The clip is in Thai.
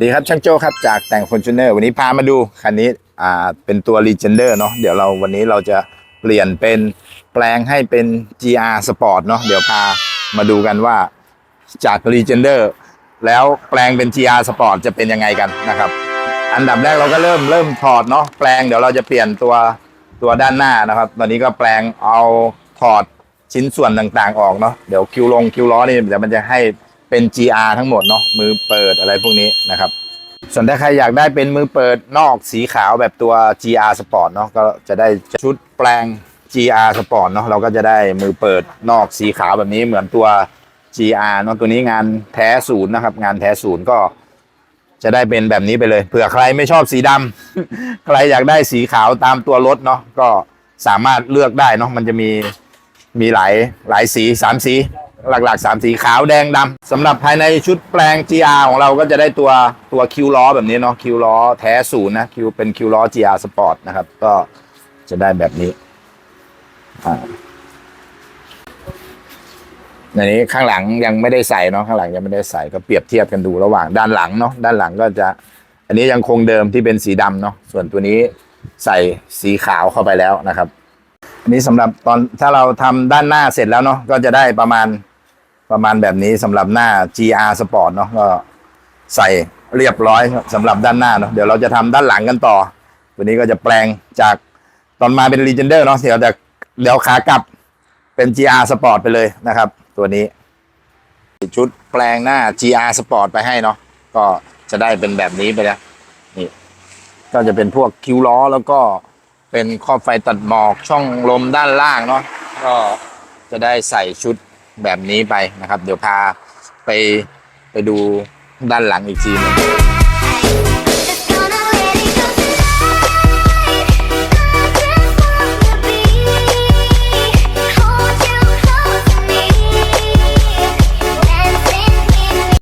ดีครับช่างโจ้ครับจากแต่งฟอร์จูเนอร์วันนี้พามาดูคันนี้อ่าเป็นตัว Legender เนาะเดี๋ยวเราวันนี้เราจะเปลี่ยนเป็นแปลงให้เป็น GR Sport เนาะเดี๋ยวพามาดูกันว่าจาก Legender แล้วแปลงเป็น GR Sport จะเป็นยังไงกันนะครับ อันดับแรกเราก็เริ่มเริ่มถอดเนาะแปลงเดี๋ยวเราจะเปลี่ยนตัวตัวด้านหน้านะครับ ตอนนี้ก็แปลงเอาถอดชิ้นส่วนต่างๆ ออกเนาะเดี๋ยวคิวลงคิวล้อนี่เดี๋ยวมันจะให้ เป็น GR ทั้งหมดเนาะมือเปิดอะไรพวกนี้นะครับ ส่วนถ้าใครอยากได้เป็นมือเปิดนอกสีขาวแบบตัว GR Sport เนาะก็จะได้ชุดแปลง GR Sport เนาะเราก็จะได้มือเปิดนอกสีขาวแบบนี้เหมือนตัว GR เนาะตัวนี้งานแท้ศูนย์นะครับ งานแท้ศูนย์ก็จะได้เป็นแบบนี้ไปเลยเผื่อใครไม่ชอบสีดำใครอยากได้สีขาวตามตัวรถเนาะก็สามารถเลือกได้เนาะมันจะมีมีหลายหลายสีสามสี หลักๆสามสีขาวแดงดำสำหรับภายในชุดแปลง GR ของเราก็จะได้ตัวตัวคิวล้อแบบนี้เนาะคิวล้อแท้ศูนย์นะคิวเป็นคิวล้อ GR Sport นะครับ ก็จะได้แบบนี้อ่าอันนี้ข้างหลังยังไม่ได้ใส่เนาะข้างหลังยังไม่ได้ใส่ก็เปรียบเทียบกันดูระหว่างด้านหลังเนาะด้านหลังก็จะ อันนี้ยังคงเดิมที่เป็นสีดำเนาะส่วนตัวนี้ใส่สีขาวเข้าไปแล้วนะครับ อันนี้สำหรับตอนถ้าเราทำด้านหน้าเสร็จแล้วเนาะก็จะได้ประมาณ ประมาณแบบนี้สำหรับหน้า GR Sport เนาะก็ใส่เรียบร้อยสำหรับด้านหน้าเนาะเดี๋ยวเราจะทำด้านหลังกันต่อตัวนี้ก็จะแปลงจากตอนมาเป็น Legender เนาะเดี๋ยวจะเดี๋ยวขากลับเป็น GR Sport ไปเลยนะครับ ตัวนี้ ชุดแปลงหน้า GR Sport ไปให้เนาะก็จะได้เป็นแบบนี้ไปแล้วนี่ก็จะเป็นพวกคิ้วล้อแล้วก็เป็นครอบไฟตัดหมอกช่องลมด้านล่างเนาะก็จะได้ใส่ชุด แบบนี้ไปนะครับ เดี๋ยวพาไปไปดูด้านหลังอีกทีหนึง